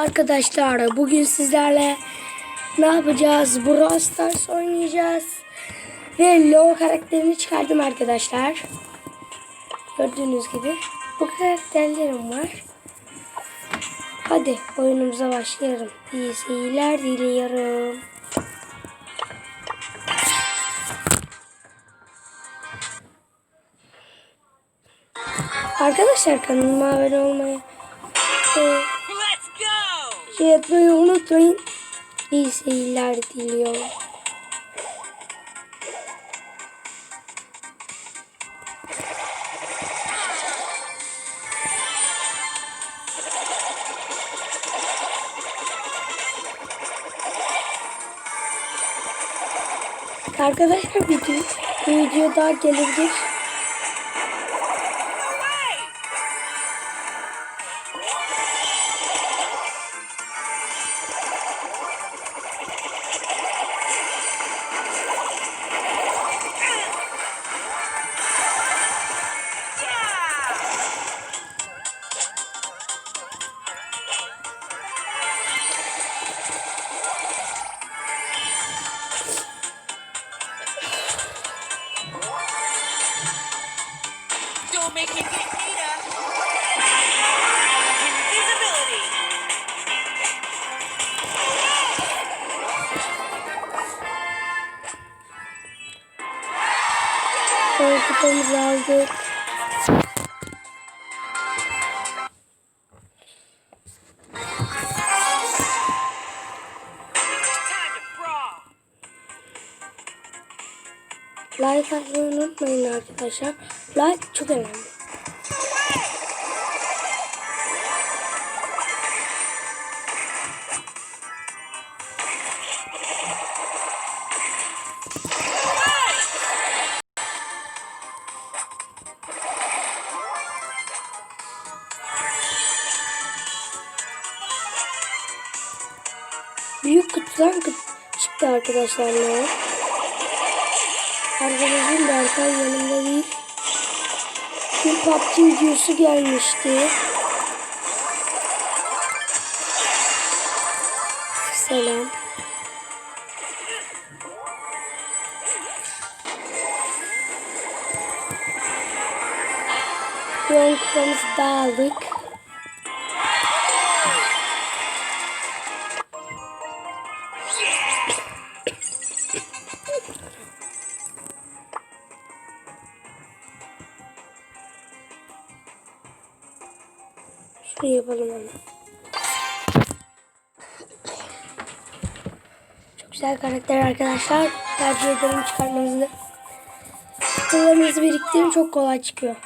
Arkadaşlar bugün sizlerle ne yapacağız? Brawl Stars oynayacağız. Ve Lo karakterini çıkardım arkadaşlar. Gördüğünüz gibi bu karakterlerim var. Hadi oyunumuza başlayalım. İyi seyirler diliyorum. Arkadaşlar kanalıma abone olmayı! Şey yapmayı unutmayın. İyi seyirler diliyorum. Arkadaşlar video, video daha gelebilir. Kupamızı aldık. Like atmayı unutmayın arkadaşlar. Like çok önemli. Kut çıktı arkadaşlar. Ne? Arkadaşım Berkay yanımda değil. Bir PUBG videosu gelmişti. Selam. Yon kupamızı da. Şunu yapalım onu. Çok güzel karakter arkadaşlar. Tercih ederim çıkarmanızı. Kutularınızı biriktirin çok kolay çıkıyor.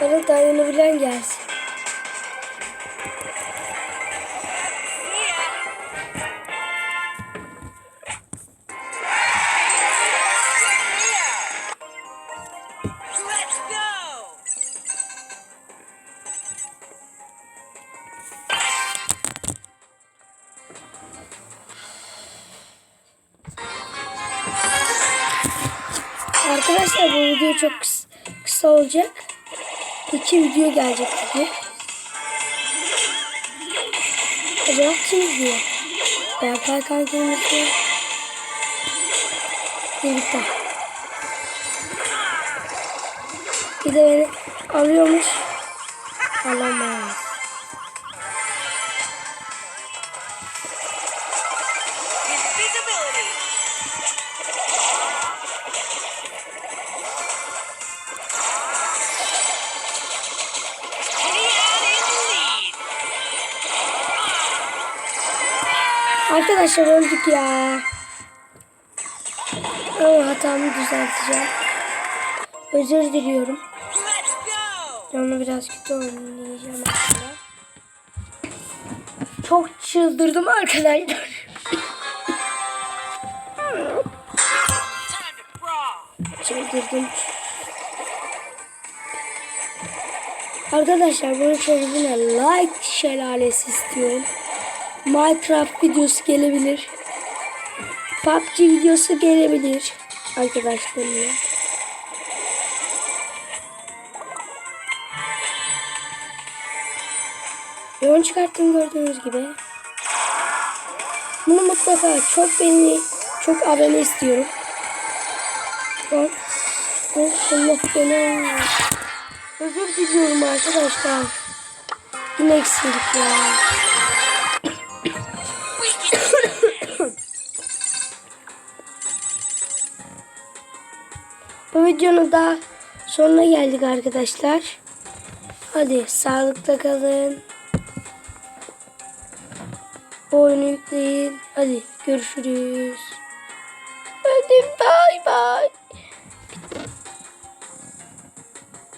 Bana dayanabilen gelsin. Let's go! Arkadaşlar bu video çok kısa, kısa olacak. İki video gelecek bugün. Acaba kim izliyor? Berkay kankam izliyor. Birlikte. Bir de beni alıyormuş. Alamaz. Arkadaşlar öldük ya. Ama hatamı düzelteceğim. Özür diliyorum. Onu biraz kötü oynayacağım aslında. Çok çıldırdım arkadaşlar. Çıldırdım. Arkadaşlar bunun çözümüne like şelalesi istiyorum. Minecraft videosu gelebilir. PUBG videosu gelebilir. Arkadaşlarımla. Yoğun çıkarttım gördüğünüz gibi. Bunu mutlaka çok beni çok abone istiyorum. Bak. Oh, Allah beni. Özür diliyorum arkadaşlar. Yine eksildik ya. Videonun da sonuna geldik arkadaşlar. Hadi sağlıkla kalın. Oyunu yükleyin. Hadi görüşürüz. Hadi bay bay.